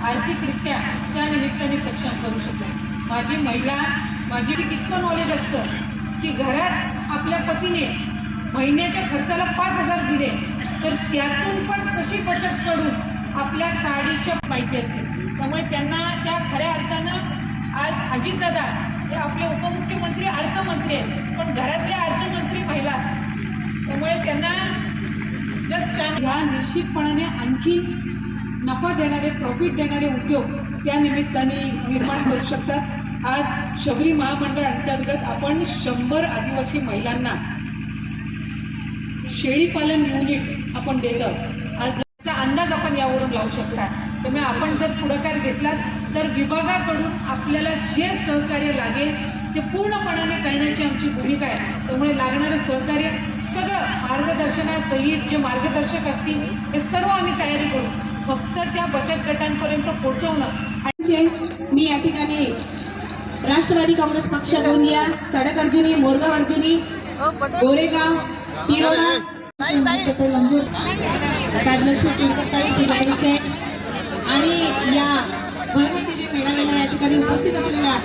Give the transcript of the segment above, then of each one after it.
आर्थिकरित्या त्या निमित्ताने सक्षम करू शकतो माझी महिला माझी इतकं नॉलेज असतं की घरात आपल्या पतीने महिन्याच्या खर्चाला पाच हजार दिले तर त्यातून पण कशी बचत करून आपल्या साडीच्या माहिती असते. त्यामुळे त्यांना त्या खऱ्या अर्थानं आज अजितदादा हे आपले उपमुख्यमंत्री अर्थमंत्री आहेत पण घरातले अर्थमंत्री महिला असतात. त्यामुळे त्यांना जर त्या ह्या निश्चितपणाने आणखी नफा देणारे प्रॉफिट देणारे उद्योग त्या निमित्ताने निर्माण करू शकतात. आज शबरी महामंडळ अंतर्गत आपण शंभर आदिवासी महिलांना शेळीपालन युनिट आपण देत. आज अंदाज आपण यावरून लावू शकता. त्यामुळे आपण जर पुढाकार घेतला तर विभागाकडून आपल्याला जे सहकार्य लागेल ते पूर्णपणाने करण्याची आमची भूमिका आहे. त्यामुळे लागणारं सहकार्य सगळं मार्गदर्शनासहित जे मार्गदर्शक असतील हे सर्व आम्ही तयारी करू. फक्त त्या बचत गटांपर्यंत पोहोचवणं. आणि मी या ठिकाणी राष्ट्रवादी काँग्रेस पक्ष गोंदिया सडक अर्जुनी मोरगाव अर्जुनी गोरेगाव तिरोडा आणि या भरमतीने मेळाव्याला या ठिकाणी उपस्थित असलेल्या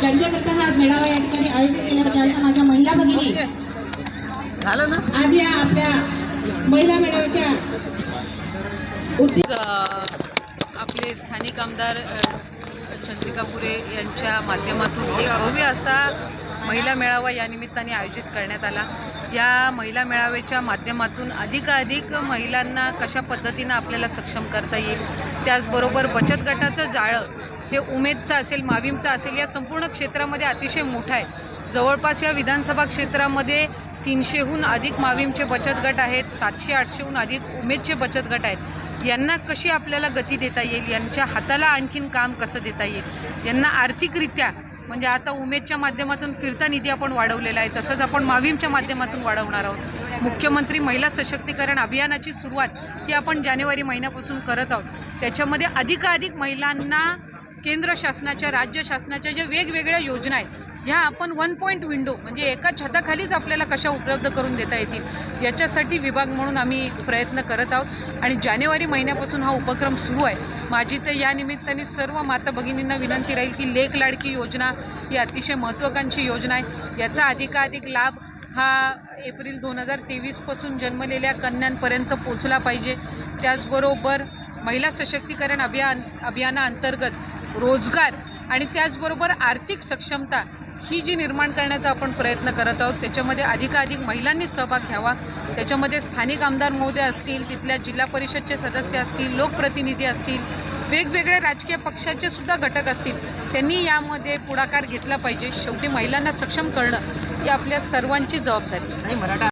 ज्यांच्याकरता हा मेळावा या ठिकाणी आयोजित केल्याबद्दल अशा माझ्या महिला भगिनी. आज या आपल्या महिला मेळाव्याच्या आपले स्थानिक आमदार चंद्रिका पुरे यांच्या माध्यमातून एक भव्य असा महिला मेळावा या निमित्ताने आयोजित करण्यात आला. या महिला मेळाव्याच्या माध्यमातून अधिकाधिक महिलांना कशा पद्धतीनं आपल्याला सक्षम करता येईल त्याचबरोबर बचत गटाचं जाळं हे उमेदचं असेल माविमचं असेल या संपूर्ण क्षेत्रामध्ये अतिशय मोठं आहे. जवळपास या विधानसभा क्षेत्रामध्ये तीनशेहून अधिक मावीमचे बचत गट आहेत सातशे आठशेहून अधिक उमेदचे बचत गट आहेत. यांना कशी आपल्याला गती देता येईल? यांच्या हाताला आणखीन काम कसं देता येईल? यांना आर्थिकरित्या म्हणजे आता उमेदच्या माध्यमातून फिरता निधी आपण वाढवलेला आहे तसंच आपण मावीमच्या माध्यमातून वाढवणार आहोत. मुख्यमंत्री महिला सशक्तीकरण अभियानाची सुरुवात ही आपण जानेवारी महिन्यापासून करत आहोत. त्याच्यामध्ये अधिकाधिक महिलांना केंद्र शासनाच्या राज्य शासनाच्या ज्या वेगवेगळ्या योजना आहेत ह्या आपण वन पॉईंट विंडो म्हणजे एका छताखालीच आपल्याला कशा उपलब्ध करून देता येतील याच्यासाठी विभाग म्हणून आम्ही प्रयत्न करत आहोत. आणि जानेवारी महिन्यापासून हा उपक्रम सुरू आहे. माझी तर या निमित्ताने सर्व माता भगिनींना विनंती राहील की लेख लाडकी योजना ही अतिशय महत्त्वाकांक्षी योजना आहे. याचा अधिकाधिक लाभ हा एप्रिल दोन हजार तेवीसपासून जन्मलेल्या कन्यांपर्यंत पोचला पाहिजे. त्याचबरोबर महिला सशक्तीकरण अभियान अभियानाअंतर्गत रोजगार आणि त्याचबरोबर आर्थिक सक्षमता ही जी निर्माण करण्याचा आपण प्रयत्न करत आहोत त्याच्यामध्ये अधिकाधिक महिलांनी सहभाग घ्यावा त्याच्यामध्ये स्थानिक आमदार महोदय असतील तिथल्या जिल्हा परिषदचे सदस्य असतील लोकप्रतिनिधी असतील वेगवेगळ्या राजकीय पक्षाचे सुद्धा घटक असतील त्यांनी यामध्ये पुढाकार घेतला पाहिजे शेवटी महिलांना सक्षम करणं ही आपल्या सर्वांची जबाबदारी आहे.